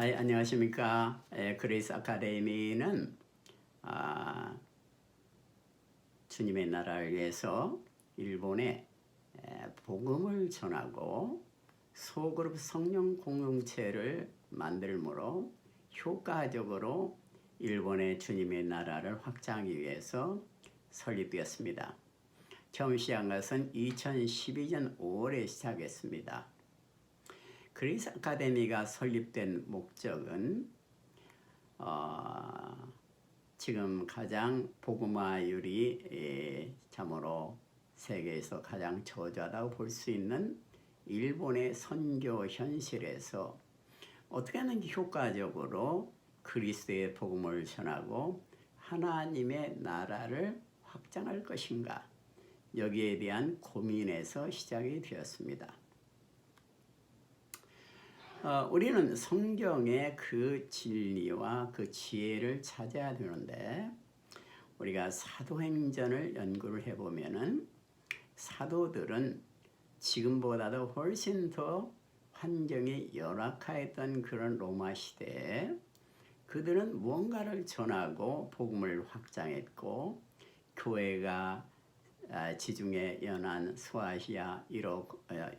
하이, 안녕하십니까. 에, 그레이스 아카데미는 아, 주님의 나라를 위해서 일본에 에, 복음을 전하고 소그룹 성령 공동체를 만들므로 효과적으로 일본의 주님의 나라를 확장하기 위해서 설립되었습니다. 처음 시작한 것은 2012년 5월에 시작했습니다. 그리스 아카데미가 설립된 목적은 어, 지금 가장 복음화율이 에, 참으로 세계에서 가장 저조하다고 볼 수 있는 일본의 선교 현실에서 어떻게 하는 게 효과적으로 그리스도의 복음을 전하고 하나님의 나라를 확장할 것인가 여기에 대한 고민에서 시작이 되었습니다. 어, 우리는 성경의 그 진리와 그 지혜를 찾아야 되는데 우리가 사도행전을 연구를 해보면은 사도들은 지금보다도 훨씬 더 환경이 열악했던 그런 로마 시대에 그들은 무언가를 전하고 복음을 확장했고 교회가 아, 지중해 연안 소아시아 여러,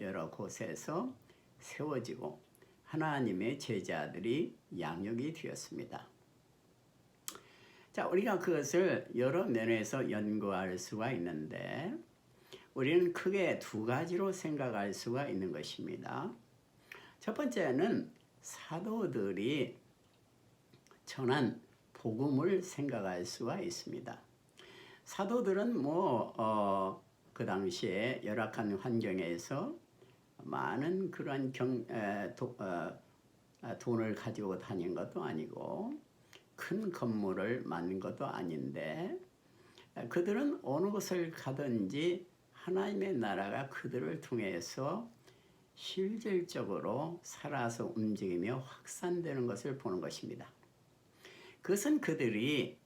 여러 곳에서 세워지고 하나님의 제자들이 양육이 되었습니다. 자, 우리가 그것을 여러 면에서 연구할 수가 있는데 우리는 크게 두 가지로 생각할 수가 있는 것입니다. 첫 번째는 사도들이 전한 복음을 생각할 수가 있습니다. 사도들은 뭐, 어, 그 당시에 열악한 환경에서 많은 그런 경, 에, 도, 어, 돈을 가지고 다닌 것도 아니고 큰 건물을 만든 것도 아닌데 그들은 어느 곳을 가든지 하나님의 나라가 그들을 통해서 실질적으로 살아서 움직이며 확산되는 것을 보는 것입니다. 그것은 그들이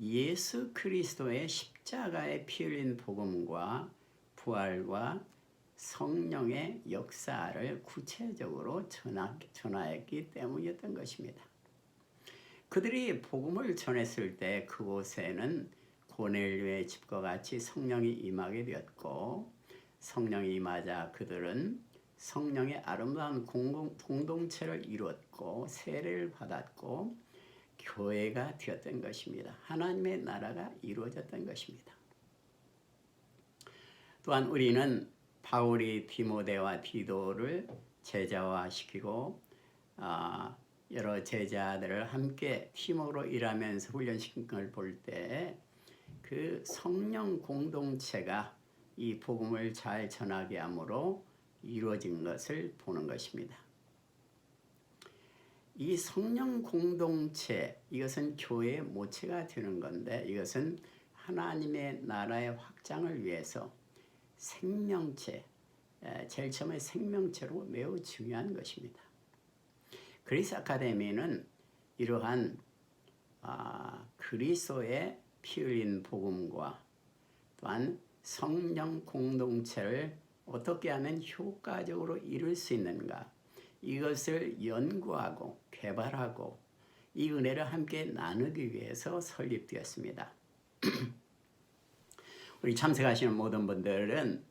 예수 그리스도의 십자가에 피 흘린 복음과 부활과 성령의 역사를 구체적으로 전하였기 때문이었던 것입니다. 그들이 복음을 전했을 때 그곳에는 고넬료의 집과 같이 성령이 임하게 되었고 성령이 임하자 그들은 성령의 아름다운 공공, 공동체를 이루었고 세례를 받았고 교회가 되었던 것입니다. 하나님의 나라가 이루어졌던 것입니다. 또한 우리는 바울이 디모데와 디도를 제자화시키고 어, 여러 제자들을 함께 팀으로 일하면서 훈련시킨 걸 볼 때 그 성령 공동체가 이 복음을 잘 전하게 함으로 이루어진 것을 보는 것입니다. 이 성령 공동체 이것은 교회의 모체가 되는 건데 이것은 하나님의 나라의 확장을 위해서 생명체 제일 처음에 생명체로 매우 중요한 것입니다. 그리스 아카데미는 이러한 아, 그리스도의 피 흘린 복음과 또한 성령 공동체를 어떻게 하면 효과적으로 이룰 수 있는가 이것을 연구하고 개발하고 이 은혜를 함께 나누기 위해서 설립되었습니다. 우리 참석하시는 모든 분들은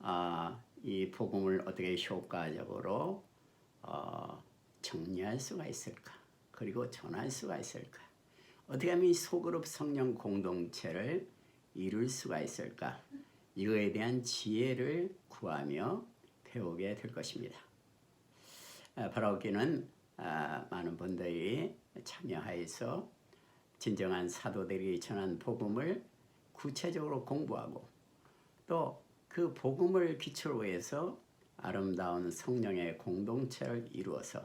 어, 이 복음을 어떻게 효과적으로 어, 정리할 수가 있을까? 그리고 전할 수가 있을까? 어떻게 하면 이 소그룹 성령 공동체를 이룰 수가 있을까? 이거에 대한 지혜를 구하며 배우게 될 것입니다. 바라오기는 아, 많은 분들이 참여하여서 진정한 사도들이 전한 복음을 구체적으로 공부하고 또 그 복음을 기초로 해서 아름다운 성령의 공동체를 이루어서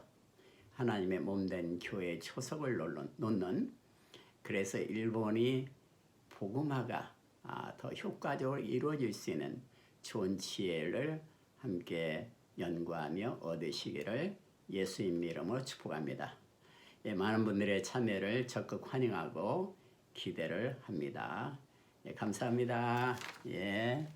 하나님의 몸된 교회 초석을 놓는 그래서 일본이 복음화가 아, 더 효과적으로 이루어질 수 있는 좋은 지혜를 함께 연구하며 얻으시기를 예수님 이름으로 축복합니다. 예, 많은 분들의 참여를 적극 환영하고 기대를 합니다. 예, 감사합니다. 예.